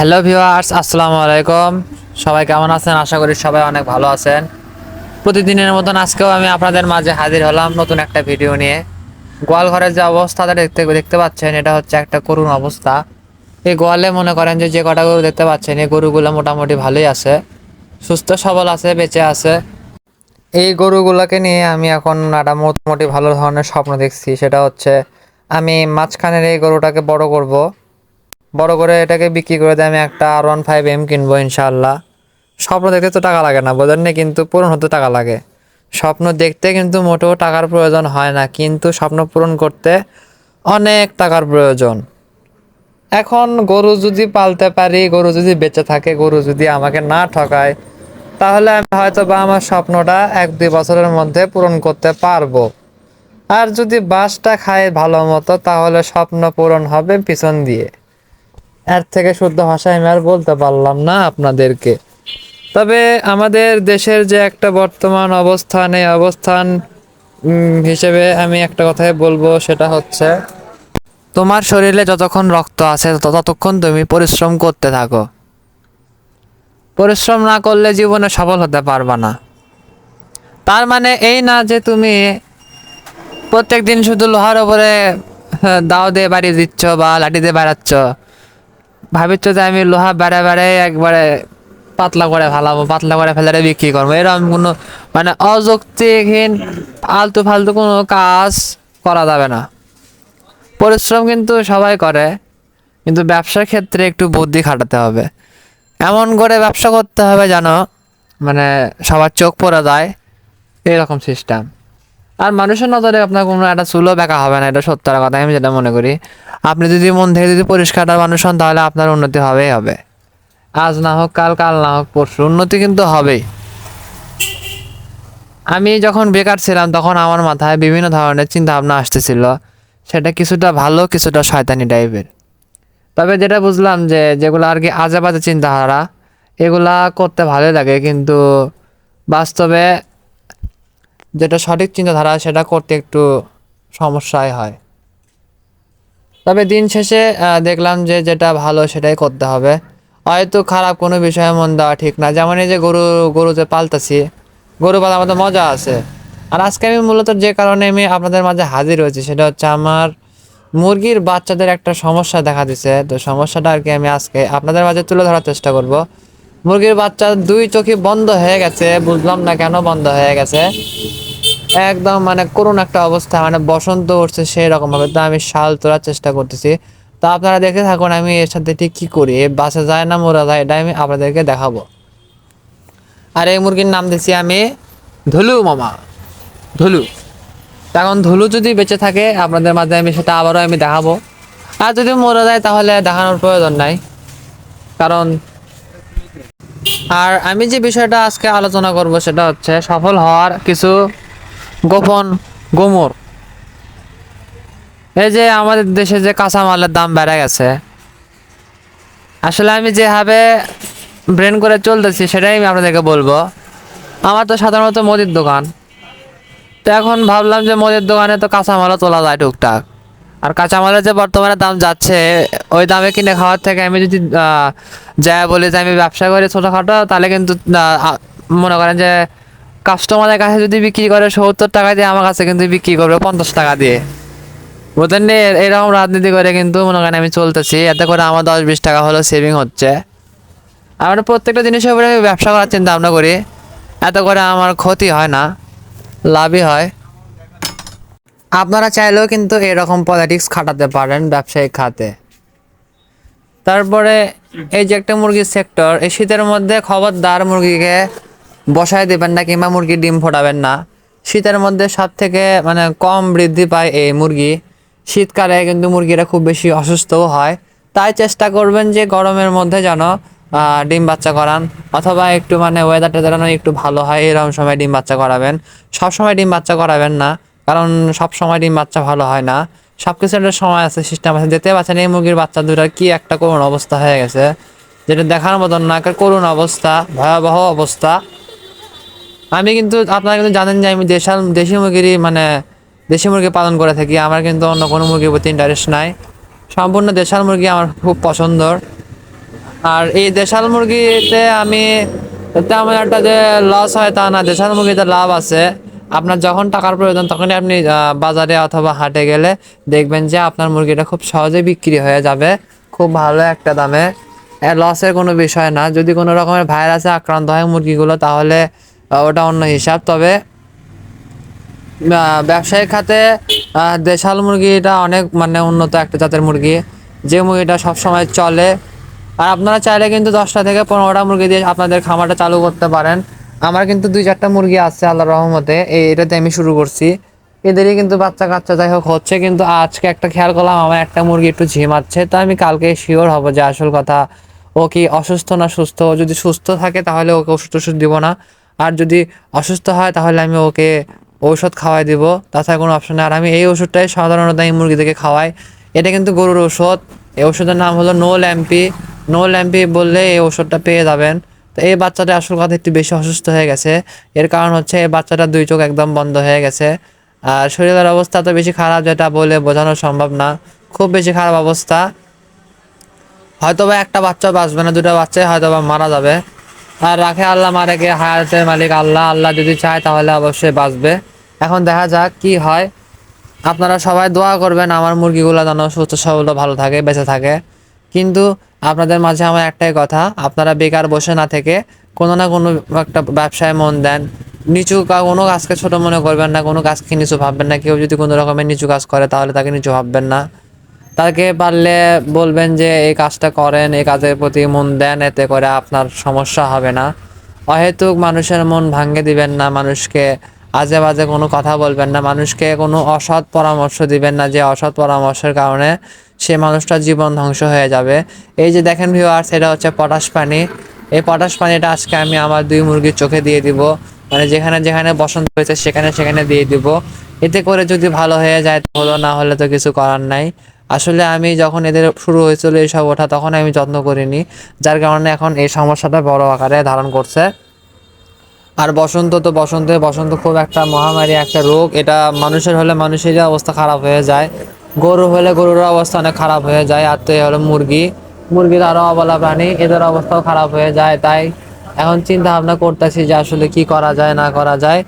Hello viewers আসসালামু আলাইকুম। সবাই কেমন আছেন? আশা করি সবাই অনেক ভালো আছেন। প্রতিদিনের মতন আজকেও আমি আপনাদের মাঝে হাজির হলাম নতুন একটা ভিডিও নিয়ে। গোয়াল ঘরের যে অবস্থাটা দেখতে দেখতে পাচ্ছেন, এটা হচ্ছে একটা করুণ অবস্থা। এই গোয়ালে মনে করেন যে যে কটা গরু দেখতে পাচ্ছেন, এই গরুগুলো মোটামুটি ভালোই আছে। সুস্থ, সবল আছে, বেঁচে আছে। এই গরুগুলোকে নিয়ে আমি এখন একটা মোটামুটি ভালো ধরনের স্বপ্ন দেখছি। সেটা হচ্ছে, আমি মাঝখানের এই গরুটাকে বড় করব। বড় করে এটাকে বিক্রি করে দিয়ে আমি একটা আর ওয়ান ফাইভ এম কিনবো ইনশাল্লাহ স্বপ্ন দেখতে তো টাকা লাগে না, বোঝেন না? কিন্তু পূরণ হতে টাকা লাগে। স্বপ্ন দেখতে কিন্তু মোটেও টাকার প্রয়োজন হয় না, কিন্তু স্বপ্ন পূরণ করতে অনেক টাকার প্রয়োজন। এখন গরু যদি পালতে পারি, গরু যদি বেঁচে থাকে, গরু যদি আমাকে না ঠকায়, তাহলে আমি হয়তো বা আমার স্বপ্নটা এক দুই বছরের মধ্যে পূরণ করতে পারব। আর যদি বাসটা খায় ভালো মতো, তাহলে স্বপ্ন পূরণ হবে পিছন দিয়ে। এর থেকে শুদ্ধ ভাষায় আমি আর বলতে পারলাম না আপনাদেরকে। তবে আমাদের দেশের যে একটা বর্তমান অবস্থান এই অবস্থান হিসেবে আমি একটা কথাই বলব সেটা হচ্ছে তোমার শরীরে যতক্ষণ রক্ত আছে ততক্ষণ তুমি পরিশ্রম করতে থাকো। পরিশ্রম না করলে জীবনে সফল হতে পারবা না। তার মানে এই না যে তুমি প্রত্যেক দিন শুধু লোহার উপরে হ্যাঁ, দাও দিয়ে বাড়ি দিচ্ছ বা লাঠি দিয়ে বেড়াচ্ছ ভাবিচ্ছ যে আমি লোহা বেড়ে বেড়ে একবারে পাতলা করে ফেলাবো, পাতলা করে ফেলে বিক্রি করব। এরকম কোনো মানে অযৌক্তিকহীন আলতু ফালতু কোনো কাজ করা যাবে না। পরিশ্রম কিন্তু সবাই করে, কিন্তু ব্যবসার ক্ষেত্রে একটু বুদ্ধি খাটাতে হবে। এমন করে ব্যবসা করতে হবে যেন মানে সবার চোখ পড়ে যায়, এরকম সিস্টেম আর মানুষের নজরে আপনার কোনো একটা চুলও বেকা হবে না, এটা সত্য কথা, আমি যেটা মনে করি। আপনি যদি মন থেকে যদি পরিষ্কার মানুষ হন, তাহলে আপনার উন্নতি হবেই হবে। আজ না হোক, কাল কাল না হোক, পরশু, উন্নতি কিন্তু হবেই। আমি যখন বেকার ছিলাম, তখন আমার মাথায় বিভিন্ন ধরনের চিন্তা ভাবনা আসতেছিল। সেটা কিছুটা ভালো, কিছুটা শয়তানি টাইপের। তবে যেটা বুঝলাম যে, যেগুলো আর কি আজে বাজে চিন্তাধারা, এগুলা করতে ভালো লাগে। কিন্তু বাস্তবে যেটা সঠিক চিন্তাধারা, সেটা করতে একটু সমস্যায় হয়। তবে দিন শেষে দেখলাম যে যেটা ভালো সেটাই করতে হবে। হয়তো খারাপ কোনো বিষয়ে মন দেওয়া ঠিক না। যেমন এই যে গরু গরু যে পালতাছি, গরু পালার মধ্যে মজা আছে। আর আজকে আমি মূলত যে কারণে আমি আপনাদের মাঝে হাজির হয়েছি, সেটা হচ্ছে আমার মুরগির বাচ্চাদের একটা সমস্যা দেখা দিছে। তো সমস্যাটা আর কি আমি আজকে আপনাদের মাঝে তুলে ধরার চেষ্টা করব। মুরগির বাচ্চা দুই চোখে বন্ধ হয়ে গেছে, বুঝলাম না কেন বন্ধ হয়ে গেছে। একদম মানে করুণ একটা অবস্থা মানে বসন্ত উঠছে সেই রকম ভাবে তো আমি শাল তোলার চেষ্টা করতেছি। তো আপনারা দেখে থাকুন আমি এর সাথে ঠিক কি করি বাসে যায় না, মোরা যায়, এটা আমি আপনাদেরকে দেখাবো। আর এই মুরগির নাম দিছি আমি ধুলু মামা। ধুলু। এখন ধুলু যদি বেঁচে থাকে, আপনাদের মাঝে আমি সেটা আবারও আমি দেখাবো। আর যদি মরে যায়, তাহলে দেখানোর প্রয়োজন নাই। কারণ আর আমি যে বিষয়টা আজকে আলোচনা করব সেটা হচ্ছে সফল হওয়ার কিছু গোপন গোমর। এই যে আমাদের দেশে যে কাঁচামালের দাম বেড়ে গেছে, আসলে আমি যেভাবে ব্রেন করে চলতেছি সেটাই আমি আপনাদেরকে বলব। আমার তো সাধারণত মুদির দোকান। তো এখন ভাবলাম যে মুদির দোকানে তো কাঁচামালও তোলা যায় টুকটাক। আর কাঁচামালের যে বর্তমানে দাম যাচ্ছে, ওই দামে কিনে খাওয়ার থেকে আমি যদি যাই বলি যে আমি ব্যবসা করি ছোটোখাটো, তাহলে কিন্তু মনে করেন যে কাস্টমারের কাছে যদি বিক্রি করে সত্তর টাকা দিয়ে, আমার কাছে কিন্তু বিক্রি করবে পঞ্চাশ টাকা দিয়ে। বুঝলেন? এরকম রাজনীতি করে কিন্তু মনে করেন আমি চলতেছি, এতে করে আমার দশ বিশ টাকা হলো সেভিং হচ্ছে। আমার প্রত্যেকটা জিনিসের উপরে আমি ব্যবসা করার চিন্তা ভাবনা করি, এত করে আমার ক্ষতি হয় না, লাভই হয়। আপনারা চাইলেও কিন্তু এরকম পলিটিক্স খাটাতে পারেন ব্যবসায়িক খাতে। তারপরে এই যে একটা মুরগির সেক্টর এই শীতের মধ্যে খবরদার মুরগিকে বসায় দেবেন না কিংবা মুরগির ডিম ফোটাবেন না। শীতের মধ্যে সব থেকে মানে কম বৃদ্ধি পায় এই মুরগি। শীতকালে কিন্তু মুরগিরা খুব বেশি অসুস্থও হয়। তাই চেষ্টা করবেন যে গরমের মধ্যে যেন ডিম বাচ্চা করান। অথবা একটু মানে ওয়েদারটা যেন একটু ভালো হয়, এরকম সময় ডিম বাচ্চা করাবেন। সব সময় ডিম বাচ্চা করাবেন না। কারণ সব সময় ডিম বাচ্চা ভালো হয় না। সব কিছু একটা সময় আছে সিস্টেম আছে। দেখতে পাচ্ছেন এই মুরগির বাচ্চা দুটার কি একটা করুণ অবস্থা হয়ে গেছে। যেটা দেখার মতন না করুণ অবস্থা, ভয়াবহ অবস্থা। আমি কিন্তু, আপনারা কিন্তু জানেন যে আমি দেশাল, দেশি মুরগিরই মানে দেশি মুরগি পালন করে থাকি। আমার কিন্তু অন্য কোনো মুরগির প্রতি ইন্টারেস্ট নাই। সম্পূর্ণ দেশাল মুরগি আমার খুব পছন্দর। আর এই দেশাল মুরগিতে আমি তেমন একটা যে লস হয় তা না, দেশাল মুরগিতে লাভ আছে। আপনার যখন টাকার প্রয়োজন, তখনই আপনি বাজারে অথবা হাটে গেলে দেখবেন যে আপনার মুরগিটা খুব সহজে বিক্রি হয়ে যাবে। খুব ভালো একটা দামে। লসের কোনো বিষয় না। যদি কোনো রকমের ভাইরাসে আক্রান্ত হয় মুরগিগুলো, তাহলে ওটা অন্য হিসাব। তবে ব্যবসায়িক খাতে দেশাল মুরগিটা অনেক মানে উন্নত একটা জাতের মুরগি। যে মুরগিটা সবসময় চলে। আর আপনারা চাইলে কিন্তু দশটা থেকে পনেরোটা মুরগি দিয়ে আপনাদের খামারটা চালু করতে পারেন। আমার কিন্তু দুই চারটা মুরগি আছে আল্লাহ রহমতে। এই এটাতে আমি শুরু করছি। এদেরই কিন্তু বাচ্চা কাচ্চা যাই হোক হচ্ছে, কিন্তু আজকে একটা খেয়াল করলাম, আমার একটা মুরগি একটু ঝিমাচ্ছে তো আমি কালকে শিওর হব যে আসল কথা, ও কি অসুস্থ না সুস্থ? ও যদি সুস্থ থাকে তাহলে ওকে ওষুধ ওষুধ দিব না। আর যদি অসুস্থ হয় তাহলে আমি ওকে ঔষধ খাওয়াই দিব। তাছাড়া কোনো অপশন নেই। আর আমি এই ওষুধটাই সাধারণত এই মুরগিদেরকে খাওয়াই। এটা কিন্তু গরুর ওষুধ এই ওষুধের নাম হলো নো ল্যাম্পি নো ল্যাম্পি বললে এই ওষুধটা পেয়ে যাবেন। তো এই বাচ্চাটা আসল কথা একটু বেশি অসুস্থ হয়ে গেছে। এর কারণ হচ্ছে এই বাচ্চাটার দুই চোখ একদম বন্ধ হয়ে গেছে। আর শরীরের অবস্থা তো বেশি খারাপ যেটা বলে বোঝানো সম্ভব না। খুব বেশি খারাপ অবস্থা। হয়তোবা একটা বাচ্চা বাঁচবে না, দুটো বাচ্চাই হয়তোবা মারা যাবে। আর রাখে আল্লাহ মারে কে হায়াতের মালিক আল্লাহ আল্লাহ যদি চায় তাহলে অবশ্যই বাঁচবে। এখন দেখা যাক কি হয়। আপনারা সবাই দোয়া করবেন, আমার মুরগিগুলো যেন সুস্থ সবল ভালো থাকে, বেঁচে থাকে। কিন্তু আপনাদের মাঝে আমার একটাই কথা, আপনারা বেকার বসে না থেকে কোনো না কোনো একটা ব্যবসায় মন দেন। নিচু কোনো কাজকে ছোট মনে করবেন না, কোনো কাজকে নিচু ভাববেন না। কেউ যদি কোনো রকমের নিচু কাজ করে, তাহলে তাকে নিচু ভাববেন না। তাকে পারলে বলবেন যে, এই কাজটা করেন, এই কাজের প্রতি মন দেন, এতে করে আপনার সমস্যা হবে না। অহেতুক মানুষের মন ভাঙে দিবেন না, মানুষকে আজে বাজে কোনো কথা বলবেন না, মানুষকে কোনো অসৎ পরামর্শ দিবেন না, যে অসৎ পরামর্শের কারণে সে মানুষটার জীবন ধ্বংস হয়ে যাবে। এই যে দেখেন ভিউয়ার্স এটা হচ্ছে পটাশ পানি। এই পটাশ পানিটা আজকে আমি আমার দুই মুরগির চোখে দিয়ে দিব। মানে যেখানে যেখানে বসন্ত হয়েছে, সেখানে সেখানে দিয়ে দিব। এতে করে যদি ভালো হয়ে যায় তো হলো না হলে তো কিছু করার নাই। আসলে আমি যখন এদের শুরু হয়েছিল এইসব ওঠা, তখন আমি যত্ন করিনি। যার কারণে এখন এই সমস্যাটা বড় আকারে ধারণ করছে। আর বসন্ত তো বসন্তে, বসন্ত খুব একটা মহামারী, একটা রোগ। এটা মানুষের হলে মানুষেরই অবস্থা খারাপ হয়ে যায়। গরু হলে গরুর অবস্থা অনেক খারাপ হয়ে যায় আর তো হলো মুরগি। মুরগির আরও অবলা প্রাণী, এদের অবস্থাও খারাপ হয়ে যায়। তাই এখন চিন্তা ভাবনা করতেছি যে আসলে কি করা যায়, না করা যায়।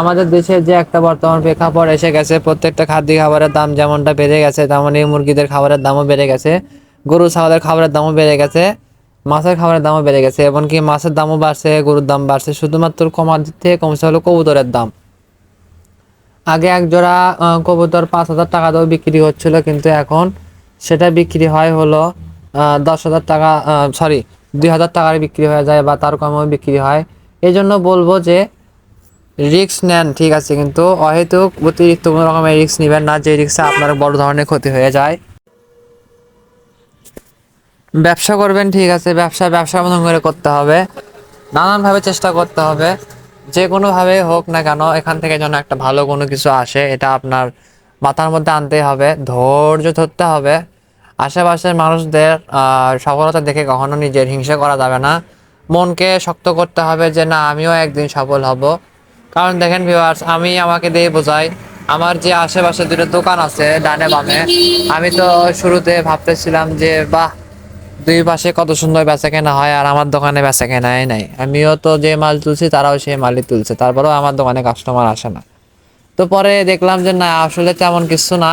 আমাদের দেশে যে একটা বর্তমান প্রেক্ষাপট এসে গেছে, প্রত্যেকটা খাদ্য খাবারের দাম যেমনটা বেড়ে গেছে, তেমনই মুরগিদের খাবারের দামও বেড়ে গেছে। গরু, ছাগলের খাবারের দামও বেড়ে গেছে, মাছের খাবারের দামও বেড়ে গেছে, এমনকি মাছের দামও বাড়ছে, গরুর দাম বাড়ছে, শুধুমাত্র কমার দিক থেকে কমছে হলো কবুতরের দাম। আগে এক জোড়া কবুতর পাঁচ হাজার টাকা দিয়েও বিক্রি হচ্ছিল, কিন্তু এখন সেটা বিক্রি হয় হলো দশ হাজার টাকা সরি দুই হাজার টাকার বিক্রি হয়ে যায় বা তার কমেও বিক্রি হয়। এই জন্য বলব যে রিস্ক নেন, ঠিক আছে, কিন্তু অহেতুক অতিরিক্ত কোনো রকমের রিস্ক নেবেন না, যে রিস্কে আপনার বড় ধরনের ক্ষতি হয়ে যায়। ব্যবসা করবেন, ঠিক আছে, ব্যবসা ব্যবসার মতন করে করতে হবে। নানানভাবে চেষ্টা করতে হবে। যে কোনোভাবে হোক না কেন, এখান থেকে যেন একটা ভালো কোনো কিছু আসে, এটা আপনার মাথার মধ্যে আনতে হবে, ধৈর্য ধরতে হবে। আশেপাশের মানুষদের সফলতা দেখে কখনো নিজের হিংসা করা যাবে না। মনকে শক্ত করতে হবে যে, না, আমিও একদিন সফল হব। কারণ দেখেন ভিউয়ার্স আমি আমাকে দিয়ে বোঝাই, আমার যে আশেপাশে দুটো দোকান আছে ডানে বামে, আমি তো শুরুতে ভাবতেছিলাম যে, বাহ দুই পাশে কত সুন্দর বেচা কেনা হয় আর আমার দোকানে বেচা কেনাই নাই। আমিও তো যে মাল তুলছি, তারাও সেই মালই তুলছে। তারপরেও আমার দোকানে কাস্টমার আসে না। তো পরে দেখলাম যে, না, আসলে তেমন কিছু না।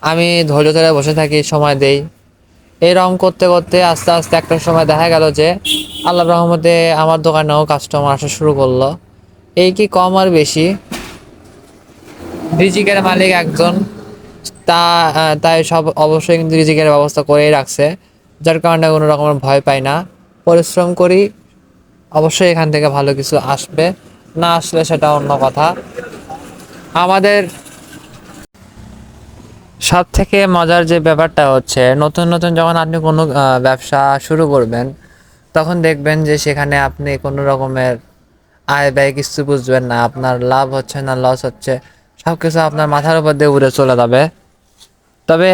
আমি ধৈর্য ধরে বসে থাকি, সময় দেই। এরকম করতে করতে আস্তে আস্তে একটা সময় দেখা গেল যে আল্লাহ রহমতে আমার দোকানেও কাস্টমার আসা শুরু করল। এই কি কম আর বেশি? রিজিকের মালিক একজন। তা তাই সব অবশ্যই কিন্তু রিজিকের ব্যবস্থা করেই রাখছে, যার কারণে কোনো রকমের ভয় পাই না। পরিশ্রম করি, অবশ্যই এখান থেকে ভালো কিছু আসবে, না আসলে সেটা অন্য কথা। আমাদের সব থেকে মজার যে ব্যাপারটা হচ্ছে, নতুন নতুন যখন আপনি কোনো ব্যবসা শুরু করবেন, তখন দেখবেন যে সেখানে আপনি কোনো রকমের আয় ব্যয় কিছু বুঝবেন না, আপনার লাভ হচ্ছে না লস হচ্ছে। সব কিছু আপনার মাথার উপর দিয়ে উড়ে চলে যাবে। তবে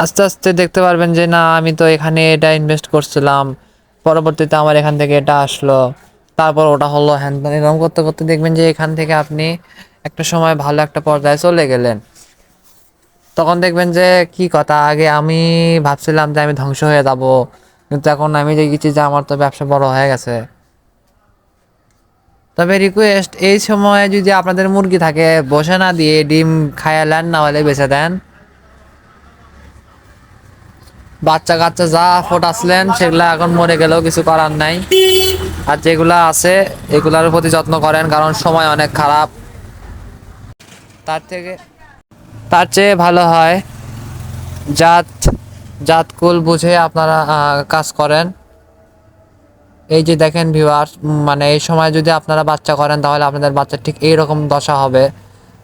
আস্তে আস্তে দেখতে পারবেন যে, না, আমি তো এখানে এটা ইনভেস্ট করছিলাম। পরবর্তীতে আমার এখান থেকে এটা আসলো। তারপর ওটা হলো হ্যান এরকম করতে করতে দেখবেন যে, এখান থেকে আপনি একটা সময় ভালো একটা পর্যায়ে চলে গেলেন। তখন দেখবেন যে, কি কথা, আগে আমি ভাবছিলাম যে আমি ধ্বংস হয়ে যাব। কিন্তু এখন আমি দেখেছি যে, আমার তো ব্যবসা বড় হয়ে গেছে। তবে রিকোয়েস্ট এই সময় যদি আপনাদের মুরগি থাকে, বসে না দিয়ে ডিম খায়ালেন না হলে বেছে দেন। বাচ্চা কাচ্চা যা ফোটাছিলেন সেগুলা এখন মরে গেলেও কিছু করার নাই। আর যেগুলা আছে, এগুলার প্রতি যত্ন করেন, কারণ সময় অনেক খারাপ। তার থেকে, তার চেয়ে ভালো হয় জাত, জাতকুল বুঝে আপনারা কাজ করেন। এই যে দেখেন ভিউয়ার্স মানে এই সময় যদি আপনারা বাচ্চা করেন, তাহলে আপনাদের বাচ্চা ঠিক এইরকম দশা হবে।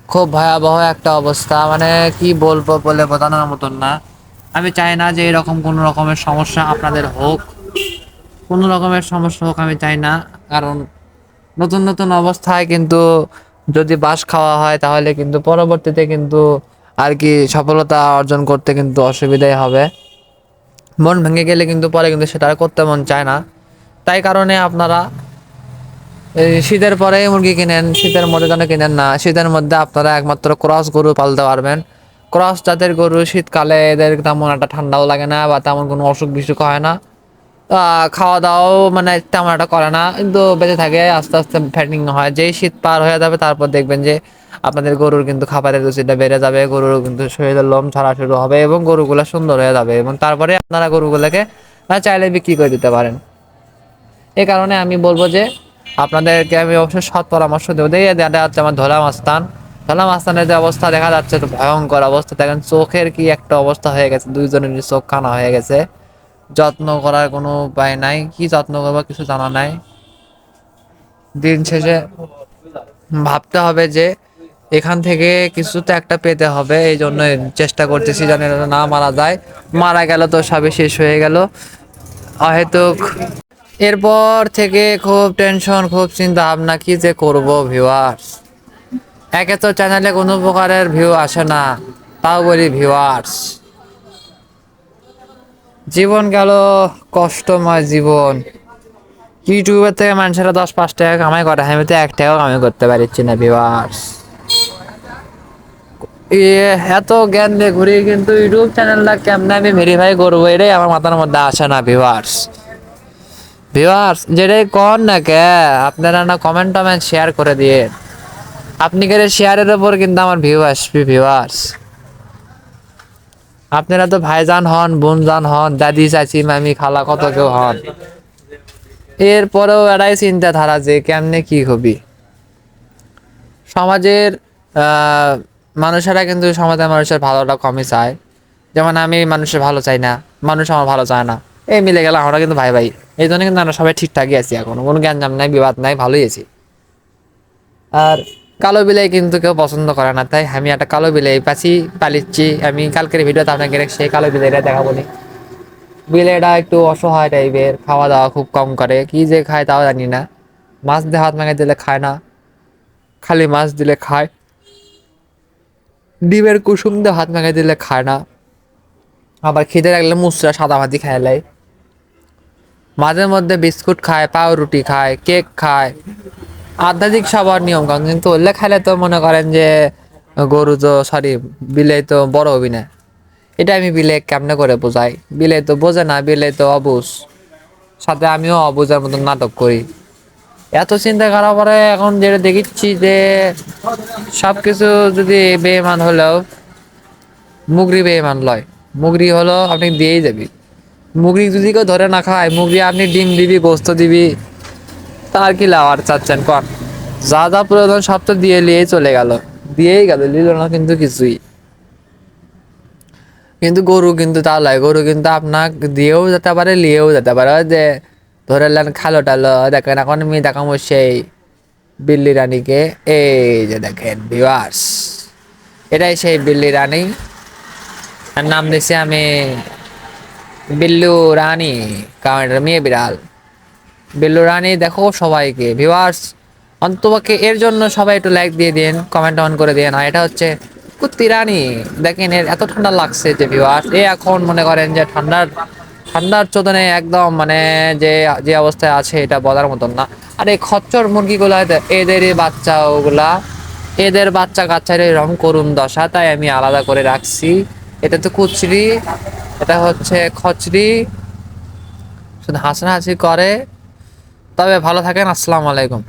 খুব ভয়াবহ একটা অবস্থা। মানে কি বলব বলে বোঝানোর মতন না। আমি চাই না যে এরকম কোনো রকমের সমস্যা আপনাদের হোক। কোনো রকমের সমস্যা হোক, আমি চাই না। কারণ নতুন নতুন অবস্থায় কিন্তু যদি বাস খাওয়া হয়, তাহলে কিন্তু পরবর্তীতে কিন্তু আর কি সফলতা অর্জন করতে কিন্তু অসুবিধাই হবে। মন ভেঙে গেলে কিন্তু পরে কিন্তু সেটা আর করতে মন চায় না। তাই কারণে আপনারা শীতের পরে মুরগি কিনেন, শীতের মধ্যে যেন কিনেন না। শীতের মধ্যে আপনারা একমাত্র ক্রস গরু পালতে পারবেন। ক্রস জাতের গরু শীতকালে এদের তেমন একটা ঠান্ডাও লাগে না বা তেমন কোনো অসুখ বিসুখ হয় না। খাওয়া দাওয়াও মানে তেমন একটা করে না, কিন্তু বেঁচে থাকে, আস্তে আস্তে ফ্যাটিং হয়। যেই শীত পার হয়ে যাবে তারপর দেখবেন যে আপনাদের গরুর কিন্তু খাবারের রুচিটা বেড়ে যাবে, গরুর কিন্তু শরীরের লোম ছাড়া শুরু হবে এবং গরুগুলো সুন্দর হয়ে যাবে এবং তারপরে আপনারা গরুগুলোকে চাইলে বিক্রি করে দিতে পারেন। এই কারণে আমি বলব যে আপনাদেরকে আমি অবশ্যই সৎ পরামর্শ দেবো। দেখে দেখা যাচ্ছে আমার ধলা মাস্তান ধলা মাস্তানের যে অবস্থা দেখা যাচ্ছে ভয়ঙ্কর অবস্থা। দেখেন চোখের কি একটা অবস্থা হয়ে গেছে, দুইজনের চোখ কানা হয়ে গেছে। যত্ন করার কোনো উপায় নাই, কি যত্ন করব কিছু জানা নাই। দিন শেষে ভাবতে হবে যে এখান থেকে কিছু তো একটা পেতে হবে, এই জন্য চেষ্টা করতেছি যেন না মারা যায়। মারা গেল তো সবই শেষ হয়ে গেল। অহেতুক এরপর থেকে খুব টেনশন খুব চিন্তা ভাবনা কি যে করব ভিউয়ার্স একে তো চ্যানেলে কোনো প্রকারের ভিউ আসে না, তাও বলি ভিউয়ার্স জীবন গেল কষ্টময় জীবন। ইউটিউবের থেকে মানুষেরা দশ পাঁচ টাকা কামাই করে, আমি তো এক টাকাও কামাই করতে পারছি না ভিউয়ার্স এত জ্ঞান দিয়ে ঘুরি কিন্তু ইউটিউব চ্যানেলটা কেমনে আমি ভেরিফাই করব? এটাই আমার মাথার মধ্যে আসে না ভিউয়ার্স ভিউয়ার্স যেটাই কন না কে, আপনারা না কমেন্ট টমেন্ট শেয়ার করে দিয়ে। আপনি করে শেয়ারের উপর কিন্তু আমার ভিউ আসবে ভিউয়ার্স আপনারা তো ভাইজান হন, বোনজান হন, দাদি, চাচি, মামি, খালা, কত কেউ হন। এরপরেও এটাই চিন্তাধারা যে কেমনে কি হবি। সমাজের মানুষেরা কিন্তু সমাজের মানুষের ভালোটা কমই চায়। যেমন আমি মানুষের ভালো চাই না, মানুষ আমার ভালো চায় না। এই মিলে গেলে, আমরা কিন্তু ভাই ভাই এই জন্য কিন্তু আমরা সবাই ঠিকঠাকই আছি এখন। কোনো জ্ঞানজাম নাই, বিবাদ নাই, ভালোই আছি। আর কালো বিলাই কিন্তু কেউ পছন্দ করে না, তাই আমি একটা কালো বিলাই পাচ্ছি, পালিচ্ছি। আমি কালকের ভিডিওতে আপনাকে সেই কালো বিলাইটা দেখাবো নি। বিলাইটা একটু অসহায় টাইপের খাওয়া দাওয়া খুব কম করে। কি যে খায় তাও জানি না। মাছ দিয়ে হাত মাঙে দিলে খায় না। খালি মাছ দিলে খায়। ডিমের কুসুম দিয়ে হাত মাঙে দিলে খায় না। আবার খেতে লাগলে মুসরা, সাদা ভাতি খায় লাই। মাঝে মধ্যে বিস্কুট খায়, পাউরুটি খায়, কেক খায়। আধ্যাত্মিক সবার নিয়ম কানুন কিন্তু ওগুলো খাইলে তো মনে করেন যে গরু তো, সরি বিলে তো বড় হবি না এটা আমি বিলে কেমনে করে বোঝাই? বিলে তো বোঝে না, বিলে তো অবুজ। সাথে আমিও অবুজের মতন নাটক করি। এত চিন্তা করার পরে এখন যেটা দেখিচ্ছি যে সব কিছু যদি বেমান হলেও মুগরি বেমান লয়। মুগরি হলো আপনি দিয়েই যাবি। মুগরি যদি কেউ ধরে না খায়, মুগরি আপনি ডিম দিবি, গোস্ত দিবি, তার কি লাভ? আর চাচ্ছেন কন? যা যা প্রয়োজন সব তো দিয়ে নিয়েই চলে গেল। দিয়েই গেল নিল না কিন্তু কিছুই। কিন্তু গরু কিন্তু তা লয়, গরু কিন্তু আপনার দিয়েও যেতে পারে নিয়েও যেতে পারে। যে ধরে নেন খালো টালো, দেখেন এখন আমি দেখাবো সেই বিল্লি রানীকে, এই যে দেখেন ভিউয়ার্স এটাই সেই বিল্লি রানী। আর নাম দিছি আমি বিল্লু রানী এটা মেয়ে বিড়াল। বিল্লু রানী, দেখো সবাইকে ভিউয়ার্স অন্তপক্ষে এর জন্য সবাই একটু লাইক দিয়ে দিন কমেন্ট অন করে দিন। আর এটা হচ্ছে কুত্তি রানী। দেখেন এর এত ঠান্ডা লাগছে যে ভিউয়ার্স এ এখন মনে করেন যে ঠান্ডার ঠান্ডার চোদনে একদম মানে যে যে অবস্থায় আছে এটা বলার মতন না। আর এই খচ্চর মুরগিগুলো এদেরই বাচ্চা ওগুলা, এদের বাচ্চা কাচ্চার এরকম করুন দশা, তাই আমি আলাদা করে রাখছি। এটা তো কুচরি এটা হচ্ছে খচরি। শুধু হাসাহাসি করে। তবে ভালো থাকেন আসসালামু আলাইকুম।